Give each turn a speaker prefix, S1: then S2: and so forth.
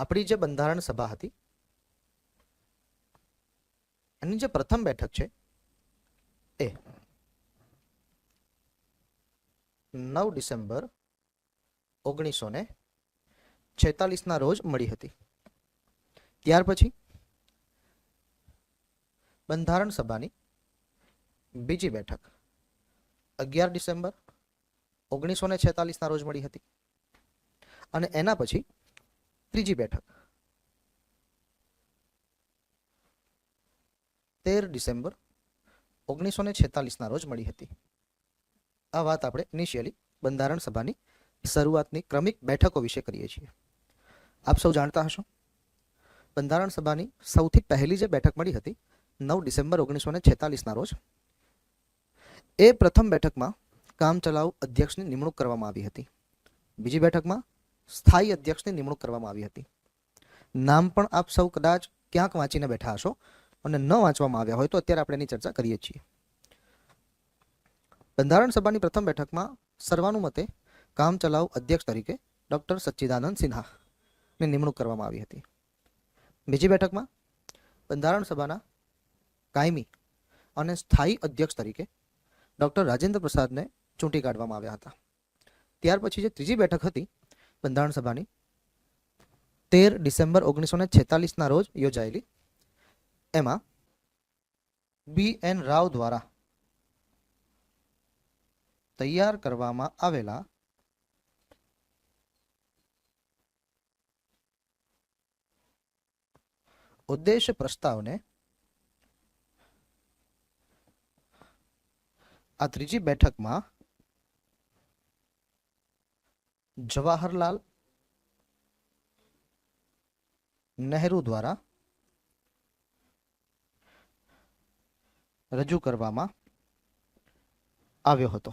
S1: આપણી જે બંધારણ સભા હતી, એની જે પ્રથમ બેઠક છે, એ નવ ડિસેમ્બર ઓગણીસો ને છેતાલીસના રોજ મળી હતી. ત્યાર પછી બંધારણ સભાની બીજી બેઠક અગિયાર ડિસેમ્બર ઓગણીસો ને છેતાલીસના રોજ મળી હતી. અને એના પછી ત્રીજી બેઠક. તેર ડિસેમ્બર ઓગણીસો ને છેતાલીસના રોજ મળી હતી. આ વાત આપણે ઇનિશિયલી બંધારણ સભાની શરૂઆતની ક્રમિક બેઠકો વિશે કરીએ છીએ. આપ સૌ જાણતા હશો. બંધારણ સભાની સૌથી પહેલી જે બેઠક મળી હતી, નવ ડિસેમ્બર ઓગણીસો ને છેતાલીસના રોજ, એ પ્રથમ બેઠકમાં કામચલાઉ અધ્યક્ષની નિમણૂક કરવામાં આવી હતી. બીજી બેઠકમાં સ્થાયી અધ્યક્ષની નિમણૂક કરવામાં આવી હતી. નામ પણ આપ સૌ કદાચ ક્યાંક વાંચીને બેઠા હશો અને ન વાંચવામાં આવ્યા હોય તો અત્યારે આપણે એની ચર્ચા કરીએ છીએ. બંધારણ સભાની પ્રથમ બેઠકમાં સર્વાનુમતે કામચલાઉ અધ્યક્ષ તરીકે ડૉક્ટર સચ્ચિદાનંદ સિન્હાની નિમણૂક કરવામાં આવી હતી. બીજી બેઠકમાં બંધારણ સભાના કાયમી અને સ્થાયી અધ્યક્ષ તરીકે ડૉક્ટર રાજેન્દ્ર પ્રસાદને ચૂંટી કાઢવામાં આવ્યા હતા. ત્યાર પછી જે ત્રીજી બેઠક હતી બંધારણ સભાની. તેર ડિસેમ્બર ઓગણીસો ને છેતાલીસના રોજ યોજાયેલી. એમાં બી એન રાવ દ્વારા તૈયાર કરવામાં આવેલા ઉદ્દેશ પ્રસ્તાવને આ ત્રીજી બેઠકમાં જવાહરલાલ નહેરુ દ્વારા રજૂ કરવામાં આવ્યો હતો.